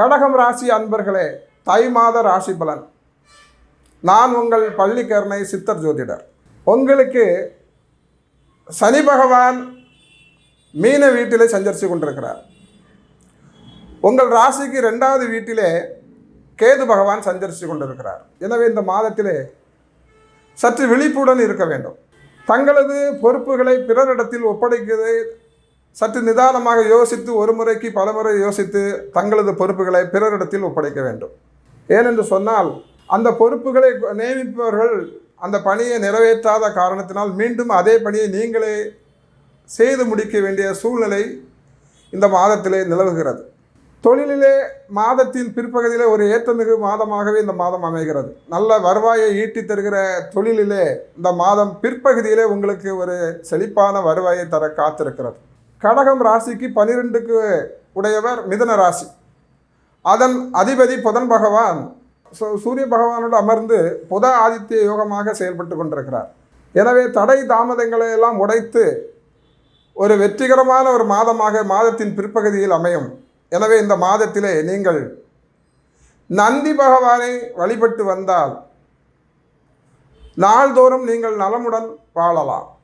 கடகம் ராசி அன்பர்களே தை மாத ராசி பலன். நான் உங்கள் பள்ளிக்கரணை சித்தர் ஜோதிடர். உங்களுக்கு சனி பகவான் மீன வீட்டிலே சஞ்சரித்து கொண்டிருக்கிறார். உங்கள் ராசிக்கு ரெண்டாவது வீட்டிலே கேது பகவான் சஞ்சரித்து கொண்டிருக்கிறார். எனவே இந்த மாதத்திலே சற்று விழிப்புடன் இருக்க வேண்டும். தங்களது பொறுப்புகளை பிறரிடத்தில் ஒப்படைக்கிறது சற்று நிதானமாக யோசித்து ஒரு முறைக்கு பலமுறை யோசித்து தங்களது பொறுப்புகளை பிறரிடத்தில் ஒப்படைக்க வேண்டும். ஏனென்று சொன்னால் அந்த பொறுப்புகளை நியமிப்பவர்கள் அந்த பணியை நிறைவேற்றாத காரணத்தினால் மீண்டும் அதே பணியை நீங்களே செய்து முடிக்க வேண்டிய சூழ்நிலை இந்த மாதத்திலே நிலவுகிறது. தொழிலிலே மாதத்தின் பிற்பகுதியிலே ஒரு ஏற்றமிகு மாதமாகவே இந்த மாதம் அமைகிறது. நல்ல வருவாயை ஈட்டி தருகிற தொழிலிலே இந்த மாதம் பிற்பகுதியிலே உங்களுக்கு ஒரு செழிப்பான வருவாயை தர காத்திருக்கிறது. கடகம் ராசிக்கு பனிரெண்டுக்கு உடையவர் மிதன ராசி. அதன் அதிபதி புதன் பகவான். சு- சூரிய பகவானோடு அமர்ந்து புத ஆதித்ய யோகமாக செயல்பட்டு கொண்டிருக்கிறார். எனவே தடை தாமதங்களை எல்லாம் உடைத்து ஒரு வெற்றிகரமான ஒரு மாதமாக மாதத்தின் பிற்பகுதியில் அமையும். எனவே இந்த மாதத்திலே நீங்கள் நந்தி பகவானை வழிபட்டு வந்தால் நாள்தோறும் நீங்கள் நலமுடன் வாழலாம்.